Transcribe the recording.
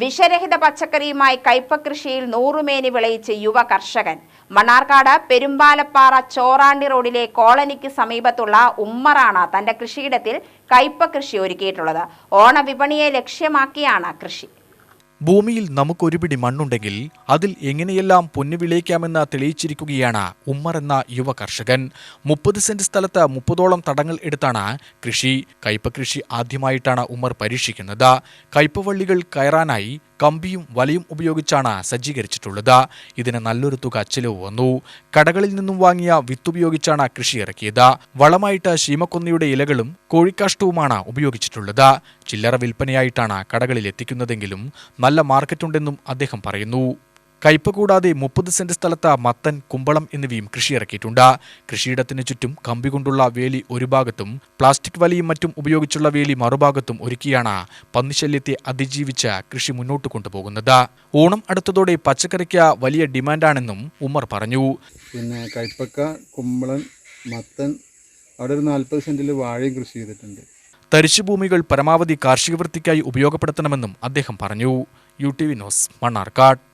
വിഷരഹിത പച്ചക്കറിയുമായി കയ്പ കൃഷിയിൽ നൂറുമേനി വിളയിച്ച് യുവ കർഷകൻ. മണ്ണാർക്കാട് പെരുമ്പാലപ്പാറ ചോറാണ്ടി റോഡിലെ കോളനിക്ക് സമീപത്തുള്ള ഉമ്മറാണ് തന്റെ കൃഷിയിടത്തിൽ കയ്പ കൃഷി ഒരുക്കിയിട്ടുള്ളത്. ഓണവിപണിയെ ലക്ഷ്യമാക്കിയാണ് കൃഷി. ഭൂമിയിൽ നമുക്കൊരു പിടി മണ്ണുണ്ടെങ്കിൽ അതിൽ എങ്ങനെയെല്ലാം പൊന്നു വിളയിക്കാമെന്ന് തെളിയിച്ചിരിക്കുകയാണ് ഉമ്മർ എന്ന യുവ കർഷകൻ. മുപ്പത് സെന്റ് സ്ഥലത്ത് മുപ്പതോളം തടങ്ങൾ എടുത്താണ് കൃഷി. കയ്പ കൃഷി ആദ്യമായിട്ടാണ് ഉമ്മർ പരീക്ഷിക്കുന്നത്. കയ്പവള്ളികൾ കയറാനായി കമ്പിയും വലയും ഉപയോഗിച്ചാണ് സജ്ജീകരിച്ചിട്ടുള്ളത്. ഇതിന് നല്ലൊരു തുക ചിലവ് വന്നു. കടകളിൽ നിന്നും വാങ്ങിയ വിത്തുപയോഗിച്ചാണ് കൃഷി ഇറക്കിയത്. വളമായിട്ട് ശീമക്കൊന്നിയുടെ ഇലകളും കോഴിക്കാഷ്ടവുമാണ് ഉപയോഗിച്ചിട്ടുള്ളത്. ചില്ലറ വിൽപ്പനയായിട്ടാണ് കടകളിൽ എത്തിക്കുന്നതെങ്കിലും നല്ല മാർക്കറ്റുണ്ടെന്നും അദ്ദേഹം പറയുന്നു. കയ്പ കൂടാതെ മുപ്പത് സെന്റ് സ്ഥലത്ത് മത്തൻ കുമ്പളം എന്നിവയും കൃഷിയിറക്കിയിട്ടുണ്ട്. കൃഷിയിടത്തിന് ചുറ്റും കമ്പി കൊണ്ടുള്ള വേലി ഒരു ഭാഗത്തും പ്ലാസ്റ്റിക് വലയും മറ്റും ഉപയോഗിച്ചുള്ള വേലി മറുഭാഗത്തും ഒരുക്കിയാണ് പന്നിശല്യത്തെ അതിജീവിച്ച് കൃഷി മുന്നോട്ട് കൊണ്ടുപോകുന്നത്. ഓണം അടുത്തതോടെ പച്ചക്കറിക്ക് വലിയ ഡിമാൻഡാണെന്നും ഉമ്മർ പറഞ്ഞു. പിന്നെ കയ്പക്ക കുമ്പളൻ മത്തൻ അവിടെ ഒരു നാൽപ്പത് സെന്റിൽ വാഴയും കൃഷി ചെയ്തിട്ടുണ്ട്. തരിശുഭൂമികൾ പരമാവധി കാർഷിക വൃത്തിക്കായി ഉപയോഗപ്പെടുത്തണമെന്നും അദ്ദേഹം പറഞ്ഞു. U T V news Mannarkkad.